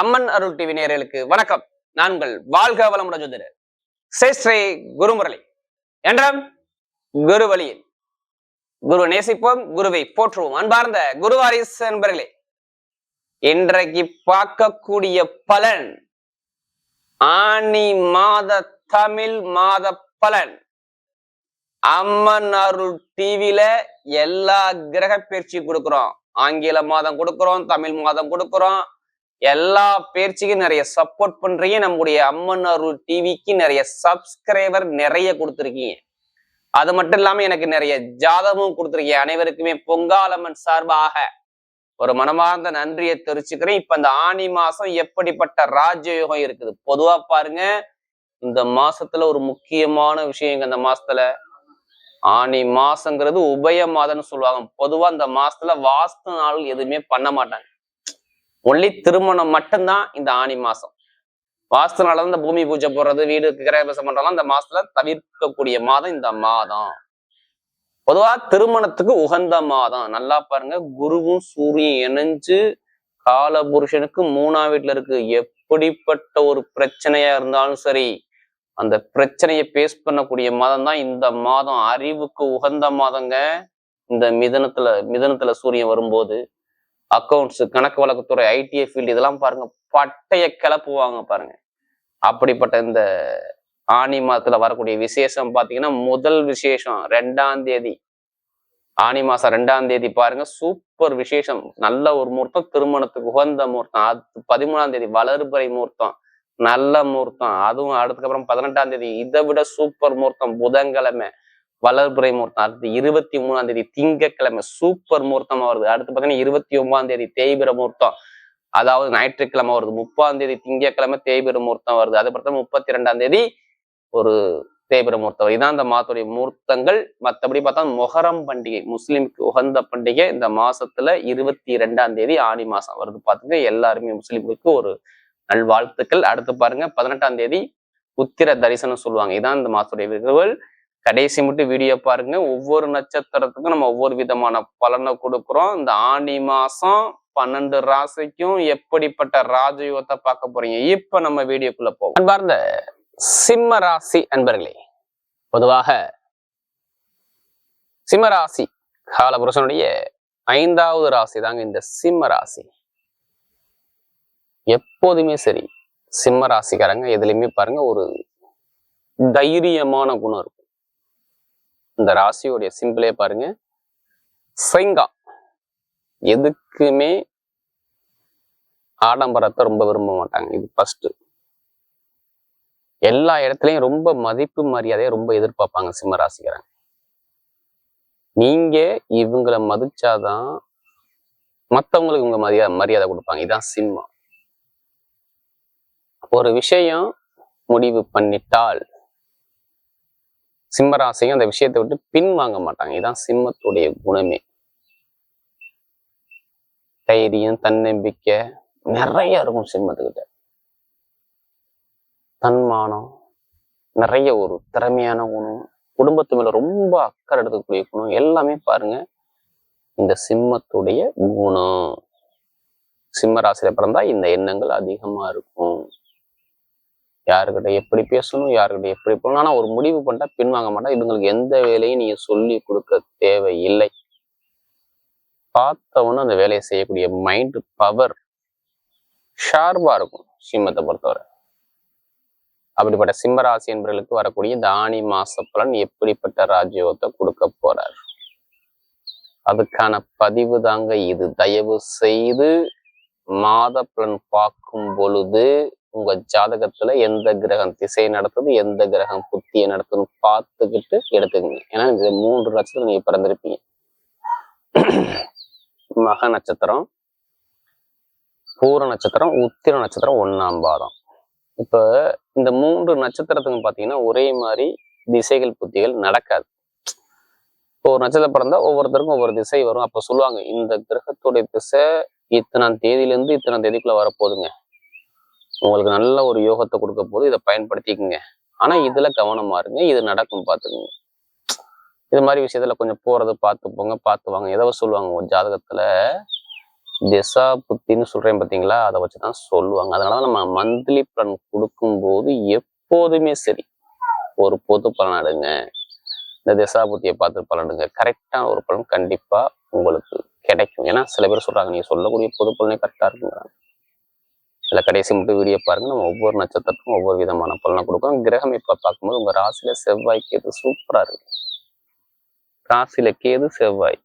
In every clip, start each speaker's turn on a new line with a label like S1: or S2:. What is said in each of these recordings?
S1: அம்மன் அருள் TV நேரலுக்கு வணக்கம். நாங்கள் வாழ்க வளமுடன் ஜோதிடர். ஸ்ரீ ஸ்ரீ குருமுரளி. என்றும் குரு வழியில் குரு நேசிப்போம் குருவை போற்றுவோம். அன்பார்ந்த குருவாரிஸ் என்பர்களே இன்றைக்கு பார்க்கக்கூடிய பலன் ஆனி மாத தமிழ் மாத பலன். அம்மன் அருள் டிவில எல்லா கிரக பயிற்சி கொடுக்குறோம். ஆங்கில மாதம் கொடுக்குறோம் தமிழ் மாதம் கொடுக்குறோம். எல்லா பேர்ச்சிக்கும் நிறைய சப்போர்ட் பண்றீங்க. நம்முடைய அம்மன் அருள் டிவிக்கு நிறைய சப்ஸ்கிரைபர் நிறைய கொடுத்துருக்கீங்க. அது மட்டும் இல்லாம எனக்கு நிறைய ஜாதகமும் கொடுத்துருக்கீங்க. அனைவருக்குமே பொங்காலம்மன் சார்பாக ஒரு மனமார்ந்த நன்றியை தெரிவிச்சுக்கிறேன். இப்ப இந்த ஆனி மாசம் எப்படிப்பட்ட ராஜயோகம் இருக்குது? பொதுவா பாருங்க இந்த மாசத்துல ஒரு முக்கியமான விஷயம் இந்த மாசத்துல? ஆனி மாசங்கிறது உபய மாதம்னு சொல்லுவாங்க. பொதுவா இந்த மாசத்துல வாஸ்து நாள் எதுவுமே பண்ண மாட்டாங்க. ஒன்லி திருமணம் மட்டும்தான் இந்த ஆனி மாசம். வாஸ்து நாள் இந்த பூமி பூஜை போடுறது வீடு கிரகபிரசம் பண்றதெல்லாம் இந்த மாசத்துல தவிர்க்கக்கூடிய மாதம் இந்த மாதம். பொதுவா திருமணத்துக்கு உகந்த மாதம். நல்லா பாருங்க குருவும் சூரியன் இணைஞ்சு கால புருஷனுக்கு மூணாம் வீட்டுல இருக்கு. எப்படிப்பட்ட ஒரு பிரச்சனையா இருந்தாலும் சரி அந்த பிரச்சனையை பேஸ் பண்ணக்கூடிய மாதம் தான் இந்த மாதம். அறிவுக்கு உகந்த மாதங்க. இந்த மிதனத்துல மிதனத்துல சூரியன் வரும்போது அக்கௌண்ட்ஸ் கணக்கு வழக்குத்துறை ஐடிஐ ஃபீல்டு இதெல்லாம் பாருங்க. பட்டைய கிளப்புவாங்க பாருங்க. அப்படிப்பட்ட இந்த ஆனி மாதத்துல வரக்கூடிய விசேஷம் பாத்தீங்கன்னா முதல் விசேஷம் ரெண்டாம் தேதி. ஆனி மாசம் ரெண்டாம் தேதி பாருங்க. சூப்பர் விசேஷம். நல்ல ஒரு முகூர்த்தம். திருமணத்துக்கு உகந்த முகூர்த்தம். அது பதிமூணாம் தேதி வளர்பறை முகூர்த்தம். நல்ல முகூர்த்தம். அதுவும் அடுத்ததுக்கப்புறம் பதினெட்டாம் தேதி. இதை விட சூப்பர் முகூர்த்தம். புதன்கிழமை. வளர்புரை முகூர்த்தம் அடுத்து இருபத்தி மூணாம் தேதி திங்கக்கிழமை சூப்பர் முகூர்த்தமா வருது. அடுத்து பார்த்தீங்கன்னா இருபத்தி ஒன்பதாம் தேதி தேய்பிர முகூர்த்தம் அதாவது ஞாயிற்றுக்கிழமை வருது. முப்பாம் தேதி திங்கக்கிழமை தேய்பிர முகூர்த்தம் வருது. அது பார்த்தா முப்பத்தி ரெண்டாம் தேதி ஒரு தேய்பிர முகூர்த்தம் வருது. இதான் இந்த மாதத்துடைய முகூர்த்தங்கள் மற்றபடி பார்த்தா மொஹரம் பண்டிகை முஸ்லீமுக்கு உகந்த பண்டிகை இந்த மாசத்துல இருபத்தி ரெண்டாம் தேதி ஆனி மாசம் வருது. பார்த்துங்க எல்லாருமே முஸ்லீம்களுக்கு ஒரு நல்வாழ்த்துக்கள். அடுத்து பாருங்க பதினெட்டாம் தேதி உத்திர தரிசனம் சொல்லுவாங்க. இதான் இந்த மாசத்துடைய விருதுகள் கடைசி மட்டும் வீடியோ பாருங்க. ஒவ்வொரு நட்சத்திரத்துக்கும் நம்ம ஒவ்வொரு விதமான பலனை கொடுக்குறோம். இந்த ஆனி மாசம் பன்னெண்டு ராசிக்கும் எப்படிப்பட்ட ராஜயோகத்தை பார்க்க போறீங்க? இப்ப நம்ம வீடியோக்குள்ள போவோம். அன்பார்ந்த சிம்ம ராசி அன்பர்களே பொதுவாக சிம்ம ராசி காலபுருஷனுடைய ஐந்தாவது ராசி தாங்க இந்த சிம்ம ராசி. எப்போதுமே சரி சிம்ம ராசிக்காரங்க எதுலையுமே பாருங்க ஒரு தைரியமான குணம் இருக்கும். இந்த ராசியோடைய சிம்பிளே பாருங்க. சிங்கா எதுக்குமே ஆடம்பரத்தை ரொம்ப விரும்ப மாட்டாங்க. இது ஃபர்ஸ்ட் எல்லா இடத்துலயும் ரொம்ப மதிப்பு மரியாதையை ரொம்ப எதிர்பார்ப்பாங்க சிம்ம ராசிக்காரங்க. நீங்க இவங்களை மதிச்சாதான் மத்தவங்களுக்கு இவங்க மரியாதை மரியாதை கொடுப்பாங்க. இதான் சிம்மம். ஒரு விஷயம் முடிவு பண்ணிட்டால் சிம்மராசியும் அந்த விஷயத்தை விட்டு பின்வாங்க மாட்டாங்க. இதான் சிம்மத்துடைய குணமே. தைரியம் தன்னம்பிக்கை நிறைய இருக்கும் சிம்மத்துக்கிட்ட. தன்மானம் நிறைய ஒரு திறமையான குணம் குடும்பத்து மேல ரொம்ப அக்கறை எடுக்கக்கூடிய குணம் எல்லாமே பாருங்க. இந்த சிம்மத்துடைய குணம். சிம்ம ராசியில பிறந்தா இந்த எண்ணங்கள் அதிகமா இருக்கும். யாருக்கிட்ட எப்படி பேசணும் யாருக்கிட்ட எப்படி போகணும். ஆனா ஒரு முடிவு பண்ணிட்டா பின்வாங்க மாட்டா இவங்களுக்கு எந்த வேலையும் நீங்க சொல்லி கொடுக்க தேவையில்லை. பார்த்தவொன்னு அந்த வேலையை செய்யக்கூடிய மைண்ட் பவர் ஷார்பா இருக்கும் சிம்மத்தை பொறுத்தவரை. அப்படிப்பட்ட சிம்மராசி என்பவர்களுக்கு வரக்கூடிய இந்த ஆணி மாச பலன் எப்படிப்பட்ட ராஜ்யோகத்தை கொடுக்க போறார்? அதுக்கான பதிவு தாங்க இது. தயவு செய்து மாத பலன் பார்க்கும் பொழுது உங்க ஜாதகத்துல எந்த கிரகம் திசை நடத்துது எந்த கிரகம் புத்தியை நடத்துதுன்னு பார்த்துக்கிட்டு எடுத்துக்கங்க. ஏன்னா இந்த மூன்று நட்சத்திரம் நீங்க பிறந்திருப்பீங்க. மக நட்சத்திரம் பூர நட்சத்திரம் உத்திர நட்சத்திரம் ஒன்னாம் பாதம். இப்ப இந்த மூன்று நட்சத்திரத்துக்கு பாத்தீங்கன்னா ஒரே மாதிரி திசைகள் புத்திகள் நடக்காது. இப்போ ஒரு நட்சத்திரம் பிறந்தா ஒவ்வொருத்தருக்கும் ஒவ்வொரு திசை வரும். அப்ப சொல்லுவாங்க இந்த கிரகத்துடைய திசை இத்தனாம் தேதியிலேருந்து இத்தனாம் தேதிக்குள்ள வரப்போகுதுங்க. உங்களுக்கு நல்ல ஒரு யோகத்தை கொடுக்க போது இதை பயன்படுத்திக்கங்க. ஆனா இதுல கவனமா இருங்க. இது நடக்கும் பார்த்துக்குங்க இது மாதிரி விஷயத்துல கொஞ்சம் போறது பார்த்து போங்க பார்த்து வாங்க. எதோ சொல்லுவாங்க ஒரு ஜாதகத்துல திசா புத்தின்னு சொல்றேன் பாத்தீங்களா? அதை வச்சுதான் சொல்லுவாங்க. அதனால நம்ம மந்த்லி பலன் கொடுக்கும்போது எப்போதுமே சரி. ஒரு பொது பலன் எடுங்க. இந்த திசா புத்தியை பார்த்து பலனுங்க கரெக்டான ஒரு பலன் கண்டிப்பா உங்களுக்கு கிடைக்கும். ஏன்னா சில பேர் சொல்றாங்க நீங்க சொல்லக்கூடிய பொது பலனே கரெக்டா இருக்குங்கிறாங்க இதுல கடைசி மட்டும் வீடியோ பாருங்க. நம்ம ஒவ்வொரு நட்சத்திரத்துக்கும் ஒவ்வொரு விதமான பலனை கொடுக்கும் கிரகம் இப்ப பார்க்கும்போது உங்க ராசியில் செவ்வாய் கேது சூப்பரா இருக்கு. ராசியில் கேது செவ்வாய்.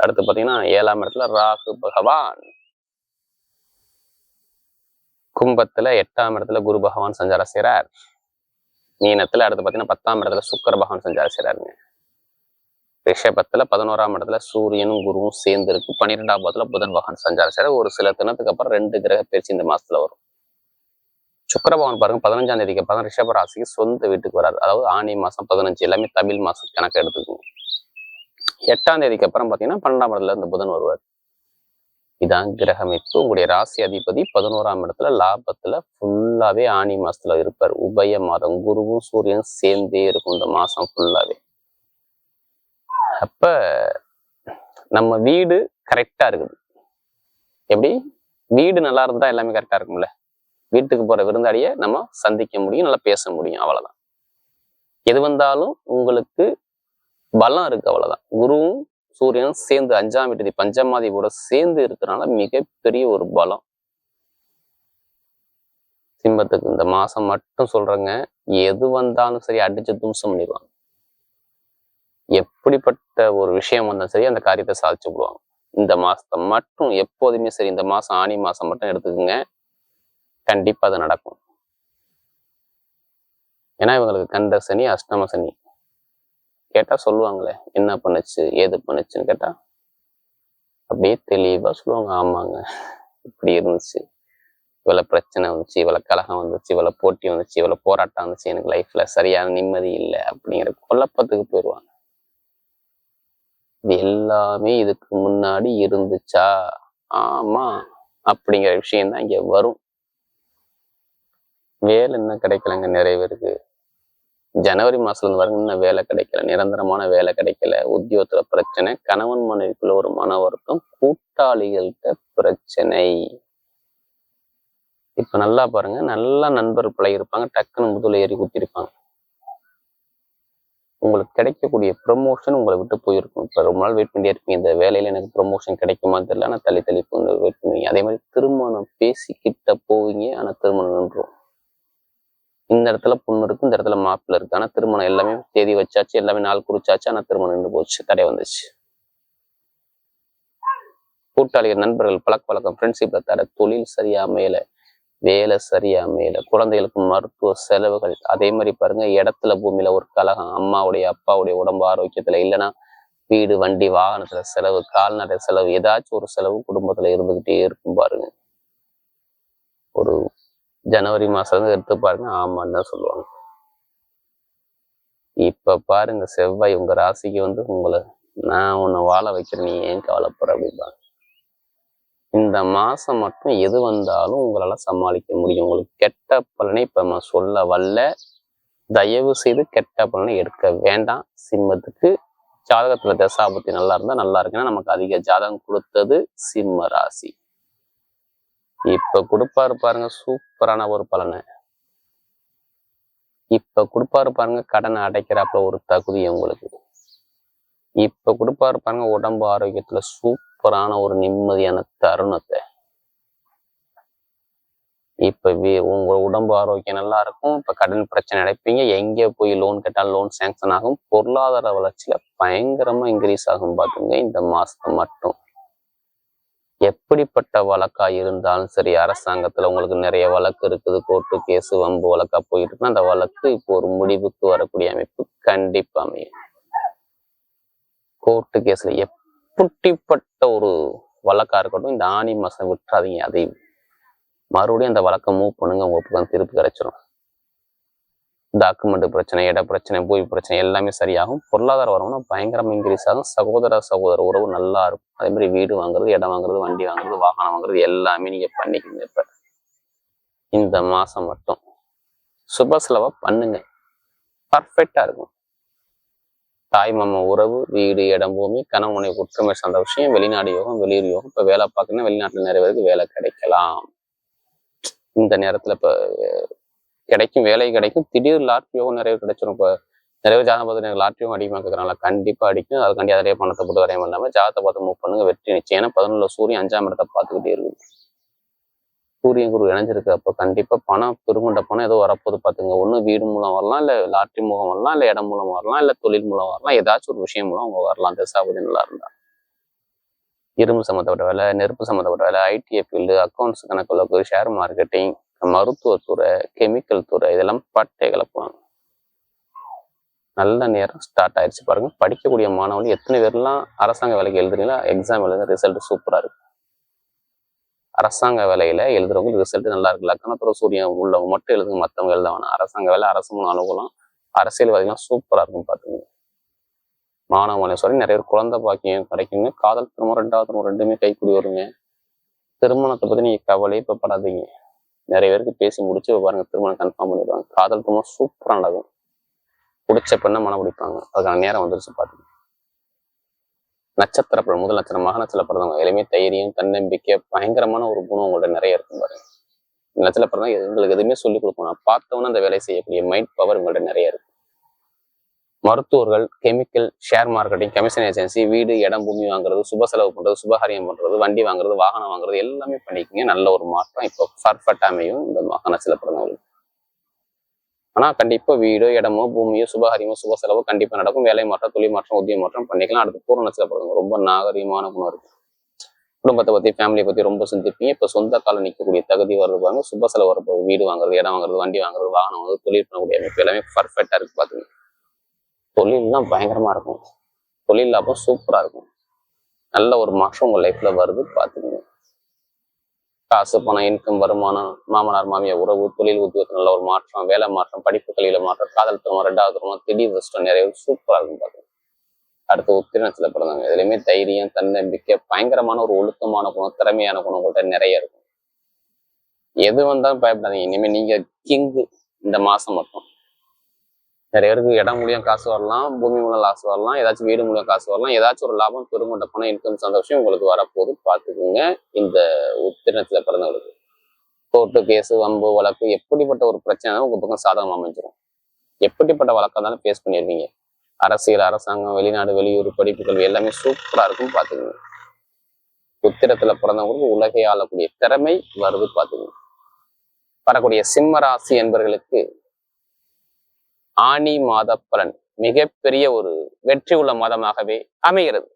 S1: அடுத்து பாத்தீங்கன்னா ஏழாம் இடத்துல ராகு பகவான். கும்பத்துல எட்டாம் இடத்துல குரு பகவான் சஞ்சாரம் செய்கிறார் மீனத்துல அடுத்து பாத்தீங்கன்னா பத்தாம் இடத்துல சுக்கர பகவான் சஞ்சாரம் செய்றாருங்க. ரிஷபத்துல பதினோராம் இடத்துல சூரியனும் குருவும் சேர்ந்து இருக்கு பன்னிரெண்டாம் பாதத்தில் புதன் பகவான் சஞ்சாரம் சார் ஒரு சில தினத்துக்கு அப்புறம் ரெண்டு கிரக பயிற்சி இந்த மாசத்துல வரும். சுக்கர பகவான் பாருங்க பதினஞ்சாம் தேதிக்கு அப்புறம் ரிஷப ராசிக்கு சொந்த வீட்டுக்கு வராரு. அதாவது ஆனி மாசம் பதினஞ்சு எல்லாமே தமிழ் மாசம் கணக்கு எடுத்துக்கோங்க. எட்டாம் தேதிக்கு அப்புறம் பாத்தீங்கன்னா பன்னெண்டாம் இடத்துல இந்த புதன் வருவார். இதான் கிரகமைப்பு. உங்களுடைய ராசி அதிபதி பதினோராம் இடத்துல லாபத்துல ஃபுல்லாவே ஆனி மாசத்துல இருப்பார். உபய மாதம் குருவும் சூரியனும் சேர்ந்தே இருக்கும் இந்த மாசம் ஃபுல்லாவே அப்ப நம்ம வீடு கரெக்டா இருக்குது. எப்படி? வீடு நல்லா இருந்தா எல்லாமே கரெக்டா இருக்கும்ல? வீட்டுக்கு போற விருந்தாளியை நம்ம சந்திக்க முடியும் நல்லா பேச முடியும் அவ்வளவுதான். எது வந்தாலும் உங்களுக்கு பலம் இருக்கு அவ்வளவுதான். குருவும் சூரியனும் சேர்ந்து அஞ்சாம் வீட்டு பஞ்சமாதிபோட சேர்ந்து இருக்கிறனால மிகப்பெரிய ஒரு பலம். சிம்மத்துக்கு இந்த மாசம் மட்டும் சொல்றேங்க. எது வந்தாலும் சரி அடிச்சு தும்சம் பண்ணிடுவாங்க. எப்படிப்பட்ட ஒரு விஷயம் வந்தாலும் சரி அந்த காரியத்தை சாதிச்சு விடுவாங்க. இந்த மாசத்தை மட்டும் எப்போதுமே சரி இந்த மாசம் ஆனி மாசம் மட்டும் எடுத்துக்கோங்க. கண்டிப்பா அது நடக்கும். ஏன்னா இவங்களுக்கு கண்ட சனி அஷ்டம சனி. கேட்டா சொல்லுவாங்களே என்ன பண்ணுச்சு ஏது பண்ணுச்சுன்னு கேட்டா அப்படியே தெளிவா சொல்லுவாங்க ஆமாங்க இப்படி இருந்துச்சு. இவ்வளவு பிரச்சனை வந்துச்சு இவ்வளவு கலகம் வந்துச்சு இவ்வளவு போட்டி வந்துச்சு இவ்வளவு போராட்டம் வந்துச்சு எனக்கு லைஃப்ல சரியான நிம்மதி இல்லை அப்படிங்கிற குழப்பத்துக்கு போயிடுவாங்க இது எல்லாமே இதுக்கு முன்னாடி இருந்துச்சா? ஆமா. அப்படிங்கிற விஷயம் தான் இங்க வரும். வேலை இன்னும் கிடைக்கலங்க நிறைய பேருக்கு. ஜனவரி மாசத்துல இருந்து வரைக்கும் இன்னும் வேலை கிடைக்கல. நிரந்தரமான வேலை கிடைக்கல. உத்தியோகத்துல பிரச்சனை. கணவன் மனைவிக்குள்ள ஒரு மன வருத்தம். கூட்டாளிகள்கிட்ட பிரச்சனை. இப்ப நல்லா பாருங்க. நல்லா நண்பர் பழகிருப்பாங்க டக்குன்னு முதல ஏறி குத்திருப்பாங்க. உங்களுக்கு கிடைக்கக்கூடிய ப்ரொமோஷன் உங்களை விட்டு போயிருக்கும். இப்போ ரொம்ப நாள் வெயிட் பண்ணிட்டே இருப்பீங்க. இந்த வேலையில எனக்கு ப்ரொமோஷன் கிடைக்குமான்னு தெரியல. ஆனால் தள்ளி தள்ளி வெயிட் பண்ணுவீங்க. அதே மாதிரி திருமணம் பேசிக்கிட்ட போவீங்க. ஆனால் திருமணம் நின்றும் இந்த இடத்துல பொண்ணு இருக்கு இந்த இடத்துல மாப்பிள்ள இருக்கு. ஆனால் திருமணம் எல்லாமே தேதி வச்சாச்சு எல்லாமே நாள் குறிச்சாச்சு. ஆனால் திருமணம் நின்று போச்சு. தடை வந்துச்சு கூட்டாளிகள் நண்பர்கள் பழக்க வழக்கம் ஃப்ரெண்ட்ஷிப்பில் தடை தொழில் சரியா மேலே வேலை சரியா மேல குழந்தைகளுக்கு மருத்துவ செலவுகள் அதே மாதிரி பாருங்க இடத்துல பூமியில ஒரு கலகம் அம்மாவுடைய அப்பாவுடைய உடம்பு ஆரோக்கியத்துல இல்லைன்னா வீடு வண்டி வாகனத்துல செலவு கால்நடை செலவு ஏதாச்சும் ஒரு செலவு குடும்பத்துல இருந்துகிட்டே இருக்கும் பாருங்க. ஒரு ஜனவரி மாசம் இருந்து எடுத்து பாருங்க ஆமான்னு தான் சொல்லுவாங்க. இப்ப பாருங்க செவ்வாய் உங்க ராசிக்கு வந்து உங்களை நான் உன்னை வாழ வைக்கிறேன் நீ ஏன் கவலைப்படுற அப்படிம்பாங்க. இந்த மாதம் மட்டும் எது வந்தாலும் உங்களால் சமாளிக்க முடியும். உங்களுக்கு கெட்ட பலனை இப்போ நம்ம சொல்ல வரல. தயவு செய்து கெட்ட பலனை எடுக்க வேண்டாம். சிம்மத்துக்கு ஜாதகத்தில் தசாபத்தி நல்லா இருந்தால் நல்லா இருக்குன்னா நமக்கு அதிக ஜாதகம் கொடுத்தது சிம்ம ராசி. இப்போ கொடுப்பாரு பாருங்க சூப்பரான ஒரு பலனை. இப்போ கொடுப்பாரு பாருங்க கடனை அடைக்கிறாப்புல ஒரு தகுதி உங்களுக்கு. இப்போ கொடுப்பாரு பாருங்க உடம்பு ஆரோக்கியத்தில் சூப் சூப்பரான ஒரு நிம்மதியான தருணத்தை இப்ப உங்க உடம்பு ஆரோக்கியம் நல்லா இருக்கும். இப்ப கடன் பிரச்சனை அடைப்பீங்க. எங்க போய் லோன் கேட்டாலும் லோன் சேங்ஷன் ஆகும். பொருளாதார வளர்ச்சியில பயங்கரமா இன்க்ரீஸ் ஆகும் பாத்துங்க இந்த மாசம் மட்டும். எப்படிப்பட்ட வழக்கா இருந்தாலும் சரி அரசாங்கத்துல உங்களுக்கு நிறைய வழக்கு இருக்குது. கோர்ட்டு கேஸ் வம்பு வழக்கா போயிட்டு இருக்குன்னா அந்த வழக்கு இப்போ ஒரு முடிவுக்கு வரக்கூடிய அமைப்பு கண்டிப்பா அமையும். கோர்ட்டு கேஸ்ல புட்டிப்பட்ட ஒரு வழக்கா இருக்கட்டும் இந்த ஆணி மாதம் விட்டுறாதீங்க. அதை மறுபடியும் அந்த வழக்கை மூவ் பண்ணுங்க உங்க பக்கம் திருப்பி கிடைச்சிடும் டாக்குமெண்ட் பிரச்சனை இட பிரச்சனை பூமி பிரச்சனை எல்லாமே சரியாகும். பொருளாதார வரவுனா பயங்கரமாக இன்க்ரீஸ் ஆகும். சகோதர சகோதர உறவு நல்லா இருக்கும். அதே மாதிரி வீடு வாங்குறது இடம் வாங்குறது வண்டி வாங்குறது வாகனம் வாங்குறது எல்லாமே நீங்க பண்ணிக்கோங்க இப்போ. இந்த மாதம் மட்டும். சுப செலவா பண்ணுங்க. பர்ஃபெக்டாக இருக்கும். தாய் மாமா உறவு வீடு இடம் பூமி கணவனை ஒற்றுமை சார்ந்த விஷயம் வெளிநாடு யோகம் வெளியூர் யோகம். இப்ப வேலை பார்க்கணும்னா வெளிநாட்டுல நிறைய பேருக்கு வேலை கிடைக்கலாம். இந்த நேரத்துல இப்ப கிடைக்கும் வேலை கிடைக்கும். திடீர் லாட்ரி யோகம் நிறைய கிடைச்சிடும் கிடைச்சிரும். நிறைய பேர் ஜாதகம் பார்த்து எனக்கு லாட்ரி யோகம் அதிகமாக இருக்கிறனால கண்டிப்பா அடிக்கும் அதுக்காண்டி அதிலே பணத்தை போட்டு வரையும் பண்ணாம ஜாதகத்தை பார்த்து மூவ் பண்ணுங்க. வெற்றி நிச்சயம். ஏன்னா பதினொன்றுல சூரியன் அஞ்சாம் இடத்தை பார்த்துக்கிட்டே இருக்குது. சூரியன் குரு இணைஞ்சிருக்கு அப்போ கண்டிப்பாக பணம் பெருமண்ட பணம் ஏதோ வரப்போது பார்த்துங்க ஒன்று வீடு மூலம் வரலாம் இல்லை லாட்ரி மூலம் வரலாம் இல்லை இடம் மூலம் வரலாம் இல்லை தொழில் மூலம் வரலாம். ஏதாச்சும் ஒரு விஷயம் மூலம் அவங்க வரலாம். தசாபதி நல்லா இருந்தால் இரும்பு சம்மந்தப்பட்ட வேலை நெருப்பு சம்மந்தப்பட்ட வேலை ஐடிஐ ஃபீல்டு அக்கௌண்ட்ஸ் கணக்கு ஷேர் மார்க்கெட்டிங் மருத்துவத்துறை கெமிக்கல் துறை இதெல்லாம் பட்டை கலப்புவாங்க நல்ல நேரம் ஸ்டார்ட் ஆயிடுச்சு பாருங்க. படிக்கக்கூடிய மாணவர்கள் எத்தனை பேர்லாம் அரசாங்க வேலைக்கு எழுதுறீங்களா எக்ஸாம் எழுத ரிசல்ட் சூப்பராக இருக்கு. அரசாங்க வேலையில எழுதுறவங்க ரிசல்ட் நல்லா இருக்கு. லக்னத்துற சூரியன் உள்ளவங்க மட்டும் எழுதுங்க மற்றவங்க எழுத வேணாம். அரசாங்க வேலை அரசு மூலம் அனுகூலம் அரசியல்வாதிகள்லாம் சூப்பராக இருக்கும் பார்த்துங்க மாணவ மலேஸ்வரி நிறைய பேர் குழந்தை பாக்கியம் கிடைக்குங்க. காதல் திருமணம் ரெண்டாவது திருமணம் ரெண்டுமே கைக்கூடி வருங்க. திருமணத்தை பத்தி நீங்க கவலையே இப்ப படாதீங்க. நிறைய பேருக்கு பேசி முடிச்சு பாருங்க திருமணம் கன்ஃபார்ம் பண்ணிடுவாங்க. காதல் திருமணம் சூப்பராக நடக்கும். பிடிச்ச பெண்ணை மனம் பிடிப்பாங்க அதுக்கான நேரம் வந்துருச்சு பாத்துங்க நட்சத்திர படம் முதல் நட்சத்திரம் மக நட்சத்திர பிறந்தவங்க எதுவுமே தைரியம் தன்னம்பிக்கை பயங்கரமான ஒரு குணம் உங்கள்ட்ட நிறைய இருக்கும் பாருங்க. இந்த நட்சத்திர பிறந்தவங்க உங்களுக்கு எதுவுமே சொல்லிக் கொடுக்கணும். பார்த்தவொன்னே அந்த வேலை செய்யக்கூடிய மைண்ட் பவர் உங்கள்ட்ட நிறைய இருக்கு. மருத்துவர்கள் chemical share marketing commission agency வீடு இடம் பூமி வாங்குறது சுப செலவு பண்றது சுபகாரியம் பண்றது வண்டி வாங்குறது வாகனம் வாங்குறது எல்லாமே பண்ணிக்கிங்க. நல்ல ஒரு மாற்றம். இப்போ பர்ஃபெக்ட் அமையும் இந்த மகன சில பிறந்தவங்களுக்கு ஆனா கண்டிப்பாக வீடோ இடமோ பூமியோ சுபகாரியமோ சுப செலவோ கண்டிப்பாக நடக்கும். வேலை மாற்றம் தொழில் மாற்றம் உத்திய மாற்றம் பண்ணிக்கலாம். அடுத்து பூர்ண நட்சத்திரப்படுங்க ரொம்ப நாகரீகமான குணம் இருக்கும் குடும்பத்தை பத்தி ஃபேமிலியை பத்தி ரொம்ப சிந்திப்பீங்க. இப்போ சொந்த காலம் நிற்கக்கூடிய தகுதி வருது பாருங்க. சுப செலவு வரப்போகுது வீடு வாங்குறது இடம் வாங்குறது வண்டி வாங்குறது வாகனம் வாங்குறது தொழில் பண்ணக்கூடிய அமைப்பு எல்லாமே பர்ஃபெக்டாக இருக்கு பாத்துங்க தொழில்லாம் பயங்கரமா இருக்கும். தொழில் லாபம் சூப்பரா இருக்கும். நல்ல ஒரு மாற்றம் உங்கள் லைஃப்ல வருது பார்த்துக்கோங்க காசு பணம் இன்கம் வருமானம் மாமனார் மாமியார் உறவு தொழில் உத்தியோகத்தில் நல்ல ஒரு மாற்றம் வேலை மாற்றம் படிப்பு கல்வியில மாற்றம் காதல் திருமணம் ரெண்டாவது திருமணம் திடீர் விஷயம் நிறைய சூப்பராக இருக்கும் பாருங்க அடுத்து உத்திரணத்துல பிறந்தாங்க எதுலையுமே தைரியம் தன்னம்பிக்கை பயங்கரமான ஒரு ஒழுக்கமான குணம் திறமையான குணம் கூட நிறைய இருக்கும். எது வந்தாலும் பயப்படாதீங்க. இனிமே நீங்க கிங்கு இந்த மாசம் மட்டும். நிறைய பேருக்கு இடம் மூலியம் காசு வரலாம் பூமி மூலம் காசு வரலாம் ஏதாச்சும் வீடு மூலியம் காசு வரலாம் ஏதாச்சும் ஒரு லாபம் பெருமட்ட பணம் இன்கம் சந்தோஷம் உங்களுக்கு வரப்போகுது. பார்த்துக்குங்க. இந்த உத்திரணத்துல பிறந்தவங்களுக்கு கோர்ட்டு கேஸு வம்பு வழக்கு எப்படிப்பட்ட ஒரு பிரச்சனை உங்க பக்கம் சாதகம் அமைஞ்சிரும்? எப்படிப்பட்ட வழக்கம் இருந்தாலும் ஃபேஸ் பண்ணிடுவீங்க அரசியல் அரசாங்கம் வெளிநாடு வெளியூர் படிப்பு கல்வி எல்லாமே சூப்பரா இருக்கும் பார்த்துக்குங்க. உத்திரத்துல பிறந்தவங்களுக்கு உலகை ஆளக்கூடிய திறமை வருது பார்த்துக்குங்க. வரக்கூடிய சிம்ம ராசி என்பவர்களுக்கு ஆனி மாத பலன் மிகப்பெரிய ஒரு வெற்றி உள்ள மாதமாகவே அமைகிறது.